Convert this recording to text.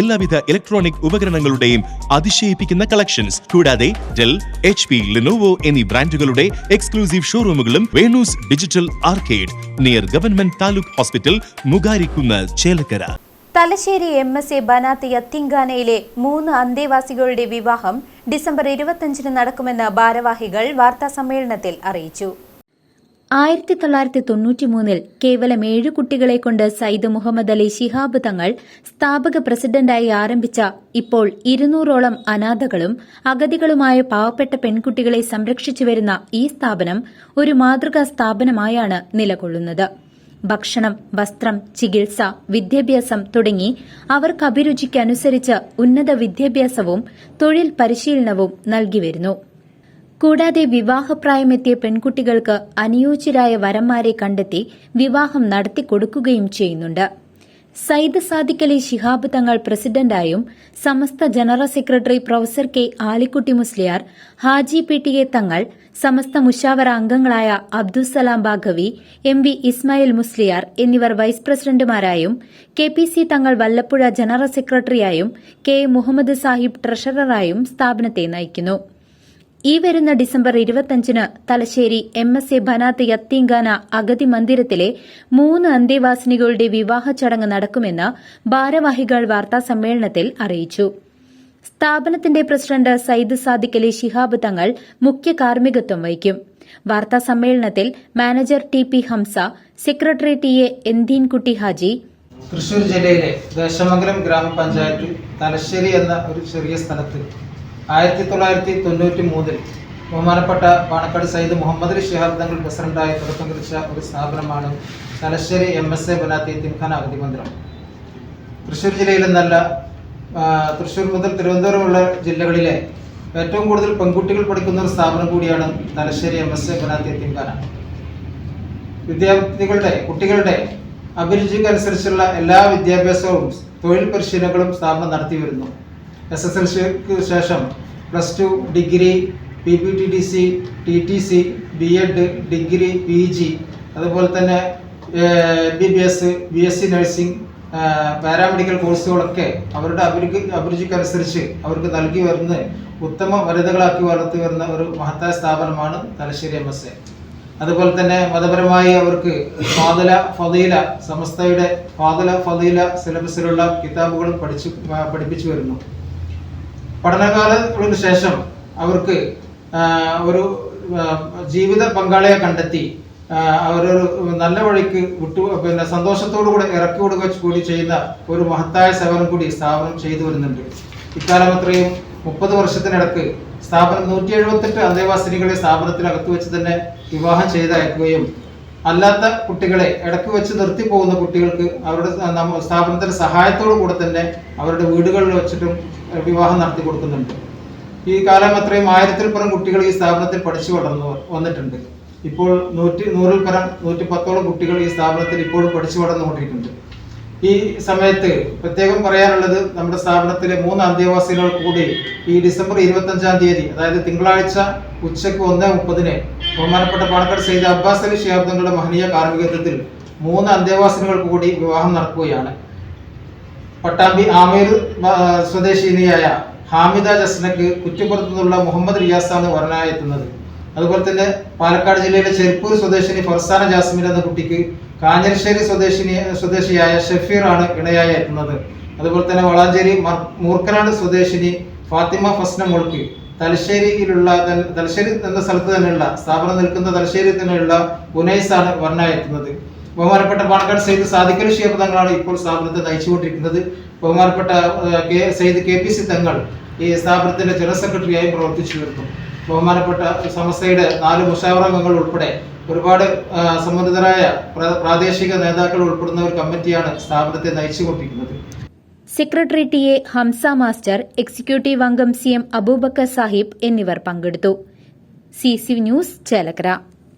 എല്ലാവിധ ഇലക്ട്രോണിക് ഉപകരണങ്ങളുടെയും അതിശയിപ്പിക്കുന്ന കളക്ഷൻസ് കൂടാതെ ഡെൽ എച്ച് പി ലിനോവോ എന്നീ ബ്രാൻഡുകളുടെ exclusive ഷോറൂമുകളും Venus digital arcade near government taluk hospital Mugarikkunnu Chelakkara. Thalassery M S A Banath യത്തിങ്കാനയിലെ മൂന്ന് അന്തേവാസികളുടെ വിവാഹം ഡിസംബർ ഇരുപത്തിയഞ്ചിന് നടക്കുമെന്ന് ഭാരവാഹികൾ വാർത്താസമ്മേളനത്തിൽ അറിയിച്ചു. ആയിരത്തി തൊള്ളായിരത്തി തൊണ്ണൂറ്റി മൂന്നിൽ കേവലം ഏഴ് കുട്ടികളെ കൊണ്ട് സയ്യിദ് മുഹമ്മദ് അലി ശിഹാബ് തങ്ങൾ സ്ഥാപക പ്രസിഡന്റായി ആരംഭിച്ച ഇപ്പോൾ ഇരുന്നൂറോളം അനാഥകളും അഗതികളുമായ പാവപ്പെട്ട പെൺകുട്ടികളെ സംരക്ഷിച്ചു വരുന്ന ഈ സ്ഥാപനം ഒരു മാതൃകാ സ്ഥാപനമായാണ് നിലകൊള്ളുന്നത്. ഭക്ഷണം വസ്ത്രം ചികിത്സ വിദ്യാഭ്യാസം തുടങ്ങി അവർക്ക് അഭിരുചിക്കനുസരിച്ച് ഉന്നത വിദ്യാഭ്യാസവും തൊഴിൽ പരിശീലനവും നൽകിവരുന്നു കൂടാതെ വിവാഹപ്രായമെത്തിയ പെൺകുട്ടികൾക്ക് അനുയോജ്യരായ വരന്മാരെ കണ്ടെത്തി വിവാഹം നടത്തിക്കൊടുക്കുകയും ചെയ്യുന്നുണ്ട്. Sayyid Sadiqali Shihab Thangal പ്രസിഡന്റായും Samastha general secretary professor K Alikutty Musliyar Haji P T A Thangal Samastha Mushavara അംഗങ്ങളായ അബ്ദുസലാം ബാഗവി എം വി ഇസ്മായിൽ മുസ്ലിയാർ എന്നിവർ vice പ്രസിഡന്റുമാരായും K P C Thangal Vallappuzha general സെക്രട്ടറിയായും K Muhammad Sahib ട്രഷററായും സ്ഥാപനത്തെ നയിക്കുന്നു. ഈ വരുന്ന ഡിസംബർ ഇരുപത്തഞ്ചിന് Thalassery M S A Banath Yatheemkhana അഗതി മന്ദിരത്തിലെ മൂന്ന് അന്തേവാസിനികളുടെ വിവാഹ ചടങ്ങ് നടക്കുമെന്ന് ഭാരവാഹികൾ വാർത്താസമ്മേളനത്തിൽ അറിയിച്ചു. സ്ഥാപനത്തിന്റെ പ്രസിഡന്റ് സയ്യിദ് സാദിഖ് അലി ശിഹാബ് തങ്ങൾ മുഖ്യ കാർമ്മികത്വം വഹിക്കും. വാർത്താസമ്മേളനത്തിൽ manager T P Hamza secretary T A Entheenkutty Haji. Thrissur ജില്ലയിലെ ദേശമംഗലം ഗ്രാമപഞ്ചായത്തിൽ തലശ്ശേരി എന്ന ഒരു ചെറിയ സ്ഥലത്ത് ആയിരത്തി തൊള്ളായിരത്തി തൊണ്ണൂറ്റി മൂന്നിൽ ബഹുമാനപ്പെട്ട പാണക്കാട് സയ്യിദ് മുഹമ്മദ് അലി ഷിഹാബ് തങ്ങൾ പ്രസിഡന്റായി തുടക്കം കുറിച്ച ഒരു സ്ഥാപനമാണ് Thalassery M S A Banath തിംഖാന അഗതി മന്ദിരം. തൃശ്ശൂർ ജില്ലയിൽ എന്നല്ല തൃശ്ശൂർ മുതൽ തിരുവനന്തപുരമുള്ള ജില്ലകളിലെ ഏറ്റവും കൂടുതൽ പെൺകുട്ടികൾ പഠിക്കുന്ന ഒരു സ്ഥാപനം കൂടിയാണ് Thalassery M S A Banath തിംഖാന. വിദ്യാർത്ഥികളുടെ കുട്ടികളുടെ അഭിരുചിക്കനുസരിച്ചുള്ള എല്ലാ വിദ്യാഭ്യാസവും തൊഴിൽ പരിശീലനങ്ങളും സ്ഥാപനം നടത്തി വരുന്നു എസ് എസ് എൽ സിക്ക് ശേഷം plus two degree P P T D C T T C B Ed degree P G അതുപോലെ തന്നെ M B B S B S C nursing paramedical കോഴ്സുകളൊക്കെ അവരുടെ അഭിരുചി അഭിരുചിക്കനുസരിച്ച് അവർക്ക് നൽകി വരുന്ന ഉത്തമ വനിതകളാക്കി വളർത്തി വരുന്ന ഒരു മഹത്തായ സ്ഥാപനമാണ് തലശ്ശേരി എം എസ് എ അതുപോലെ തന്നെ മതപരമായി അവർക്ക് ഫാദല ഫതീല സമസ്തയുടെ ഫാദല ഫതീല സിലബസിലുള്ള കിതാബുകളും പഠിച്ചു പഠിപ്പിച്ചു വരുന്നു. പഠനകാലത്തിന് ശേഷം അവർക്ക് ഒരു ജീവിത പങ്കാളിയെ കണ്ടെത്തി അവരൊരു നല്ല വഴിക്ക് വിട്ടു പിന്നെ സന്തോഷത്തോടു കൂടെ ഇറക്കി കൊടുക്കുക കൂടി ചെയ്യുന്ന ഒരു മഹത്തായ സേവനം കൂടി സ്ഥാപനം ചെയ്തു വരുന്നുണ്ട്. ഇക്കാലം അത്രയും മുപ്പത് വർഷത്തിനിടക്ക് സ്ഥാപനം നൂറ്റി എഴുപത്തെട്ട് അന്തേവാസിനികളെ സ്ഥാപനത്തിനകത്ത് വെച്ച് തന്നെ വിവാഹം ചെയ്തയക്കുകയും അല്ലാത്ത കുട്ടികളെ ഇടയ്ക്ക് വെച്ച് നിർത്തി പോകുന്ന കുട്ടികൾക്ക് അവരുടെ സ്ഥാപനത്തിന്റെ സഹായത്തോടു കൂടെ തന്നെ അവരുടെ വീടുകളിൽ വെച്ചിട്ടും വിവാഹം നടത്തി കൊടുക്കുന്നുണ്ട്. ഈ കാലം അത്രയും ആയിരത്തിൽ പരം കുട്ടികൾ ഈ സ്ഥാപനത്തിൽ പഠിച്ചു വളർന്നു വന്നിട്ടുണ്ട്. ഇപ്പോൾ നൂറ്റി നൂറിൽ പരം നൂറ്റി പത്തോളം കുട്ടികൾ ഈ സ്ഥാപനത്തിൽ ഇപ്പോഴും പഠിച്ചു വളർന്നുകൊണ്ടിരിക്കുന്നുണ്ട്. ഈ സമയത്ത് പ്രത്യേകം പറയാനുള്ളത് നമ്മുടെ സ്ഥാപനത്തിലെ മൂന്ന് അന്തേവാസികൾ കൂടി ഈ ഡിസംബർ ഇരുപത്തഞ്ചാം തീയതി അതായത് തിങ്കളാഴ്ച ഉച്ചയ്ക്ക് ഒന്ന് മുപ്പതിന് ബഹുമാനപ്പെട്ട പാണക്കാട് സെയ്ദ് അബ്ബാസ് അലി ഷിയാബ്ദങ്ങളുടെ മഹനീയ കാർമ്മികത്വത്തിൽ മൂന്ന് അന്തേവാസികൾ കൂടി വിവാഹം നടക്കുകയാണ്. പട്ടാമ്പി ആമീർ ആ, സ്വദേശിനിയായ ഹാമിദ ജസ്നക്ക് കുറ്റിപ്പുറത്തു നിന്നുള്ള മുഹമ്മദ് റിയാസാണ് വരനായി എത്തുന്നത്. അതുപോലെ തന്നെ പാലക്കാട് ജില്ലയിലെ ചെരുപ്പൂർ സ്വദേശിനി ഫർസാന ജാസ്മിൻ എന്ന കുട്ടിക്ക് കാഞ്ഞിരശ്ശേരി സ്വദേശിനി സ്വദേശിയായ ഷഫീർ ആണ് ഇണയായി എത്തുന്നത്. അതുപോലെ തന്നെ വളാഞ്ചേരി മൂർക്കനാട് സ്വദേശിനി ഫാത്തിമ ഫസ്ന മോൾക്ക് തലശ്ശേരിയിലുള്ള തലശ്ശേരി എന്ന സ്ഥലത്ത് തന്നെയുള്ള സ്ഥാപനം നിൽക്കുന്ന തലശ്ശേരി തന്നെയുള്ള ഉനൈസ് ആണ് വരനായി എത്തുന്നത്. ബഹുമാനപ്പെട്ട പാണക്കാട് സെയ്ദ് സാദിഖ് അലി ഷിഹാബ് തങ്ങളാണ് ഇപ്പോൾ സ്ഥാപനത്തെ നയിച്ചുകൊണ്ടിരിക്കുന്നത്. ബഹുമാനപ്പെട്ട K Sayyid K P C Thangal ഈ സ്ഥാപനത്തിന്റെ ജനറൽ സെക്രട്ടറിയായി പ്രവർത്തിച്ചു വരുന്നു ബഹുമാനപ്പെട്ട സമസ്തയുടെ നാല് മുഷാവറംഗങ്ങൾ ഉൾപ്പെടെ ഒരുപാട് സംബന്ധിതരായ പ്രാദേശിക നേതാക്കൾ ഉൾപ്പെടുന്ന ഒരു കമ്മിറ്റിയാണ് സ്ഥാപനത്തെ നയിച്ചുകൊണ്ടിരിക്കുന്നത്. Secretary T A Hamza master executive അംഗം സി എം അബൂബക്കർ സാഹിബ് എന്നിവർ പങ്കെടുത്തു. C C news Chelakkara.